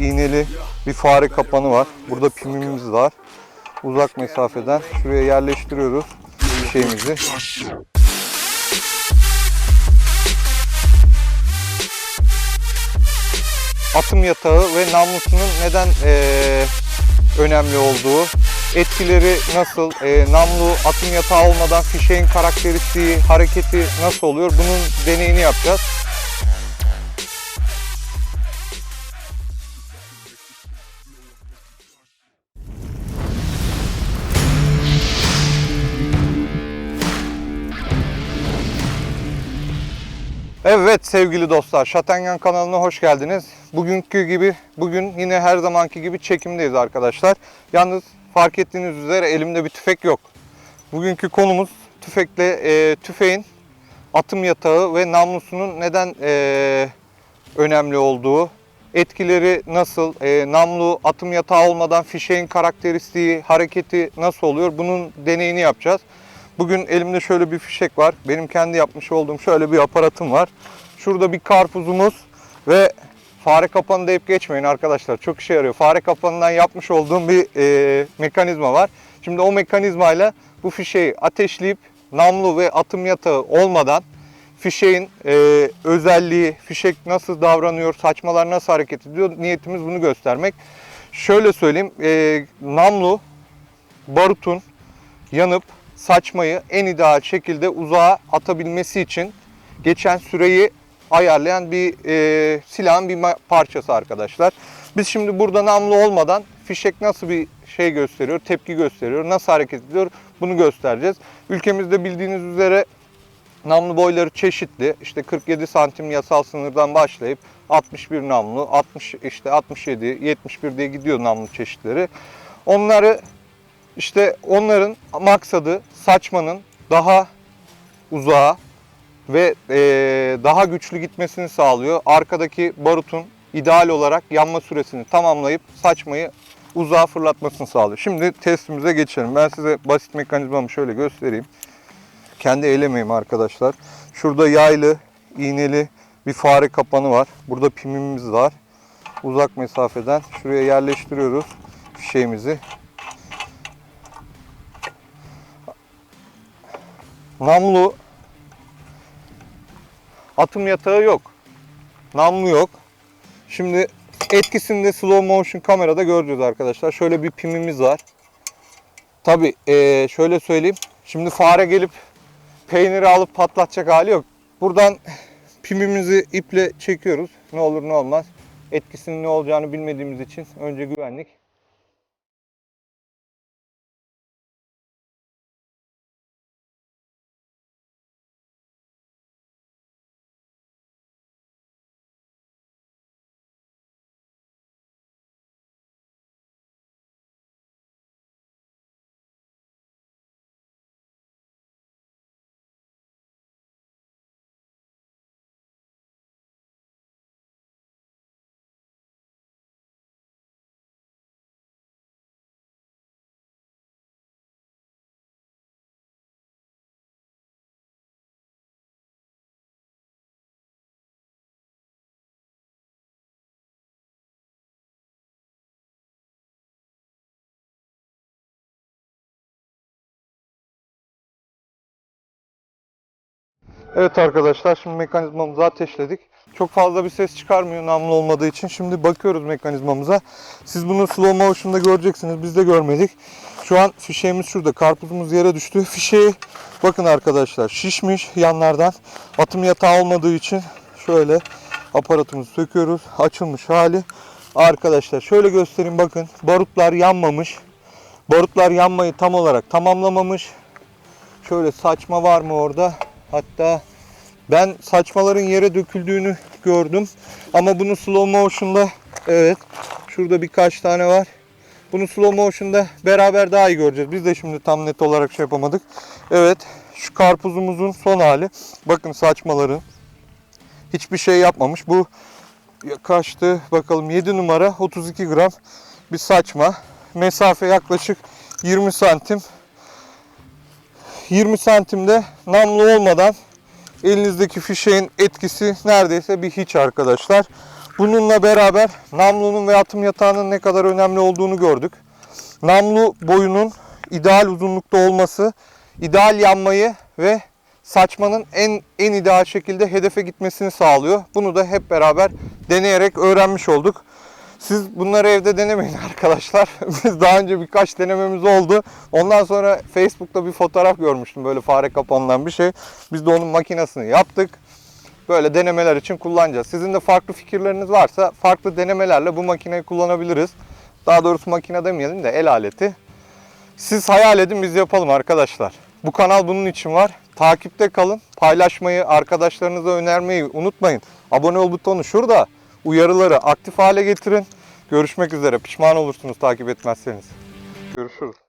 iğneli bir fare kapanı var. Burada pimimiz var. Uzak mesafeden şuraya yerleştiriyoruz şeyimizi. Atım yatağı ve namlusunun neden eee, önemli olduğu, etkileri nasıl, eee, namlu atım yatağı olmadan fişeğin karakteristiği, hareketi nasıl oluyor bunun deneyini yapacağız. Evet sevgili dostlar, Şatengen kanalına hoş geldiniz. Bugünkü gibi, bugün yine her zamanki gibi çekimdeyiz arkadaşlar. Yalnız fark ettiğiniz üzere elimde bir tüfek yok. Bugünkü konumuz tüfekle e, tüfeğin atım yatağı ve namlusunun neden e, önemli olduğu, etkileri nasıl, e, namlu atım yatağı olmadan fişeğin karakteristiği, hareketi nasıl oluyor bunun deneyini yapacağız. Bugün elimde şöyle bir fişek var. Benim kendi yapmış olduğum şöyle bir aparatım var. Şurada bir karpuzumuz ve fare kapanı deyip geçmeyin arkadaşlar. Çok işe yarıyor. Fare kapanından yapmış olduğum bir e, mekanizma var. Şimdi o mekanizmayla bu fişeği ateşleyip namlu ve atım yatağı olmadan fişeğin e, özelliği, fişek nasıl davranıyor, saçmalar nasıl hareket ediyor niyetimiz bunu göstermek. Şöyle söyleyeyim, e, namlu barutun yanıp saçmayı en ideal şekilde uzağa atabilmesi için geçen süreyi ayarlayan bir e, silahın bir parçası arkadaşlar. Biz şimdi burada namlu olmadan fişek nasıl bir şey gösteriyor, tepki gösteriyor, nasıl hareket ediyor bunu göstereceğiz. Ülkemizde bildiğiniz üzere namlu boyları çeşitli. İşte 47 santim yasal sınırdan başlayıp 61 namlu, 60 işte 67, 71 diye gidiyor namlu çeşitleri. Onları işte onların maksadı saçmanın daha uzağa ve eee, daha güçlü gitmesini sağlıyor. Arkadaki barutun ideal olarak yanma süresini tamamlayıp saçmayı uzağa fırlatmasını sağlıyor. Şimdi testimize geçelim. Ben size basit mekanizmamı şöyle göstereyim. Kendi elemeyim arkadaşlar. Şurada yaylı, iğneli bir fare kapanı var. Burada pimimiz var. Uzak mesafeden şuraya yerleştiriyoruz fişeğimizi. Namlu atım yatağı yok. Namlu yok. Şimdi etkisini de slow motion kamerada göreceğiz arkadaşlar. Şöyle bir pimimiz var. Tabi şöyle söyleyeyim. Şimdi fare gelip peyniri alıp patlatacak hali yok. Buradan pimimizi iple çekiyoruz. Ne olur ne olmaz. Etkisinin ne olacağını bilmediğimiz için önce güvenlik. Evet arkadaşlar şimdi mekanizmamızı ateşledik. Çok fazla bir ses çıkarmıyor namlu olmadığı için. Şimdi bakıyoruz mekanizmamıza. Siz bunu slow motion'da göreceksiniz. Biz de görmedik. Şu an fişeğimiz şurada. Karpuzumuz yere düştü. Fişeği bakın arkadaşlar şişmiş yanlardan. Atım yatağı olmadığı için şöyle aparatımızı söküyoruz. Açılmış hali. Arkadaşlar şöyle göstereyim bakın. Barutlar yanmamış. Barutlar yanmayı tam olarak tamamlamamış. Şöyle saçma var mı orada? Hatta ben saçmaların yere döküldüğünü gördüm. Ama bunu slow motion'da evet şurada birkaç tane var. Bunu slow motion'da beraber daha iyi göreceğiz. Biz de şimdi tam net olarak şey yapamadık. Evet şu karpuzumuzun son hali. Bakın saçmaları. Hiçbir şey yapmamış. Bu kaçtı bakalım 7 numara 32 gram bir saçma. Mesafe yaklaşık 20 santim. 20 santimde namlu olmadan elinizdeki fişeğin etkisi neredeyse bir hiç arkadaşlar. Bununla beraber namlunun ve atım yatağının ne kadar önemli olduğunu gördük. Namlu boyunun ideal uzunlukta olması, ideal yanmayı ve saçmanın en en ideal şekilde hedefe gitmesini sağlıyor. Bunu da hep beraber deneyerek öğrenmiş olduk. Siz bunları evde denemeyin arkadaşlar. Biz daha önce birkaç denememiz oldu. Ondan sonra Facebook'ta bir fotoğraf görmüştüm böyle fare kapanılan bir şey. Biz de onun makinesini yaptık. Böyle denemeler için kullanacağız. Sizin de farklı fikirleriniz varsa farklı denemelerle bu makineyi kullanabiliriz. Daha doğrusu makine demeyelim de el aleti. Siz hayal edin biz yapalım arkadaşlar. Bu kanal bunun için var. Takipte kalın. Paylaşmayı, arkadaşlarınıza önermeyi unutmayın. Abone ol butonu şurada. Uyarıları aktif hale getirin. Görüşmek üzere. Pişman olursunuz takip etmezseniz. Görüşürüz.